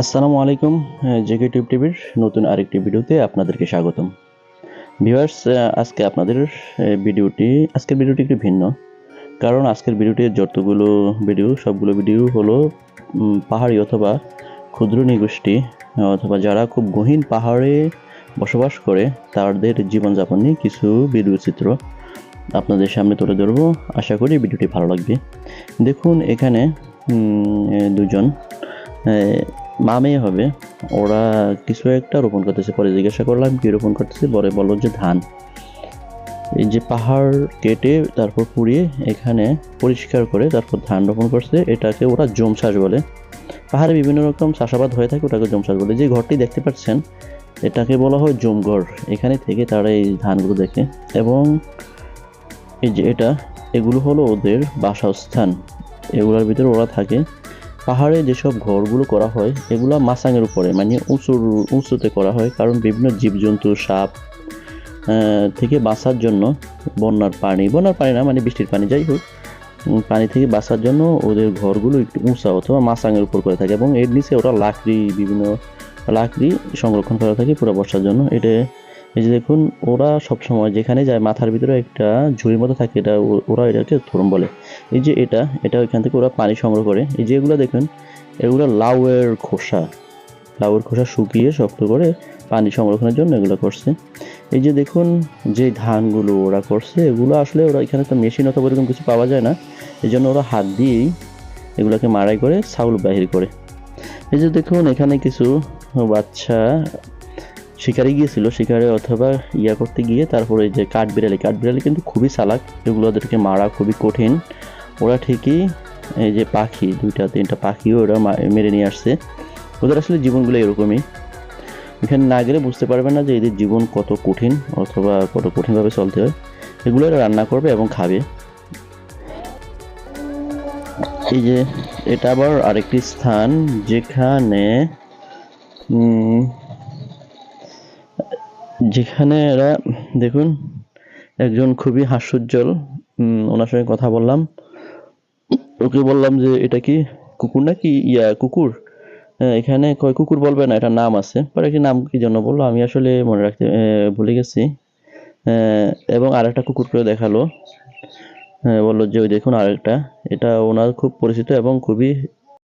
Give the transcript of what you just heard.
আসসালামু আলাইকুম JK tube টিভির নতুন আরেকটি ভিডিওতে আপনাদেরকে স্বাগতম। ভিউয়ার্স আজকে আপনাদের ভিডিওটি, আজকের ভিডিওটি একটু ভিন্ন। কারণ আজকের ভিডিওটির যতগুলো ভিডিও, সবগুলো ভিডিও হলো পাহাড়ি অথবা ক্ষুদ্র নিগোষ্ঠী, অথবা যারা খুব গহীন পাহাড়ে বসবাস করে, তাদের জীবনযাপন নিয়ে কিছু ভিডিও চিত্র আপনাদের সামনে তুলে ধরবো। আশা করি ভিডিওটি ভালো লাগবে। দেখুন, এখানে দুজন আহ, মা মেয়ে হবে। ওরা কিছু একটা রোপণ করতেছে। পরে জিজ্ঞাসা করলাম কি রোপণ করতেছে? পরে বলল যে ধান। এই যে পাহাড় কেটে তারপর পুড়িয়ে এখানে পরিষ্কার করে তারপর ধান রোপণ করছে এটাকে ওরা জম চাষ বলে। পাহাড়ে বিভিন্ন রকম চাষাবাদ হয়ে থাকে ওটাকে জম চাষ বলে। যে ঘরটি দেখতে পাচ্ছেন এটাকে বলা হয় জমঘর। এখানে থেকে তারা এই ধানগুলো দেখে। এবং এই যে এটা এগুলো হলো ওদের বাসস্থান। এগুলোর ভিতরে ওরা থাকে। পাহাড়ে যেসব ঘরগুলো করা হয়, এগুলো মাসাঙের উপরে মানে উঁচুর, উঁচুতে করা হয়, কারণ বিভিন্ন জীবজন্তু, সাপ থেকে বাঁচার জন্য বন্যার পানি বন্যার পানি না মানে বৃষ্টির পানি, যাই হোক পানি থেকে বাঁচার জন্য ওদের ঘরগুলো একটু উঁচা অথবা মাসাঙের উপর করে থাকে এবং এর নিচে ওরা লাকড়ি, বিভিন্ন লাকড়ি সংরক্ষণ করা থাকে পুরো বর্ষার জন্য। এটা, এই যে দেখুন, ওরা সব সময় যেখানে যায়, মাথার ভিতরে একটা ঝুড়ির মতো থাকে, এটা ওরা এটাকে থরম বলে। এই যে এটা এটা এখান থেকে ওরা পানি সংগ্রহ করে। এই যে এগুলো দেখুন, এগুলো লাউয়ের খোসা। লাউয়ের খোসা শুকিয়ে শক্ত করে পানি সংরক্ষণের জন্য এগুলো করছে। এই যে দেখুন, যে ধানগুলো ওরা করছে, এগুলো আসলে ওরা এখানে তো মেশিন অথবা এরকম কিছু পাওয়া যায় না। এই জন্য ওরা হাত দিয়েই এগুলোকে মারাই করে, চাউল বাহির করে। এই যে দেখুন, এখানে কিছু বাচ্চা শিকারে গিয়েছিল। শিকারে অথবা ইয়া করতে গিয়ে তারপরে যে কাঠবিড়ালি কাঠবিড়ালি কিন্তু খুবই চালাক। এগুলো ওদেরকে মারা খুবই কঠিন। ওরা ঠিকই এই যে পাখি, দুইটা, তিনটা পাখিও ওরা মেরে নিয়ে আসছে। ওদের আসলে জীবনগুলো এরকমই। এখানে না গেলে বুঝতে পারবে না যে এদের জীবন কত কঠিন অথবা কত কঠিনভাবে চলতে হয়। এগুলো এরা রান্না করবে এবং খাবে। এই যে এটা আবার আরেকটি স্থান যেখানে যেখানে এরা, দেখুন, একজন খুবই হাস্যোজ্জ্বল ওনার সঙ্গে কথা বললাম। ওকে বললাম যে এটা কি কুকুর নাকি? ইয়া কুকুর। হ্যাঁ, এখানে কয় কুকুর বলবে না এটা নাম আছে। পরে একটি নাম কি জন্য বলল আমি আসলে মনে রাখতে ভুলে গেছি। এবং আরেকটা কুকুর করে দেখাল। বলল যে ওই দেখুন আরেকটা। এটা ওনার খুব পরিচিত এবং খুবই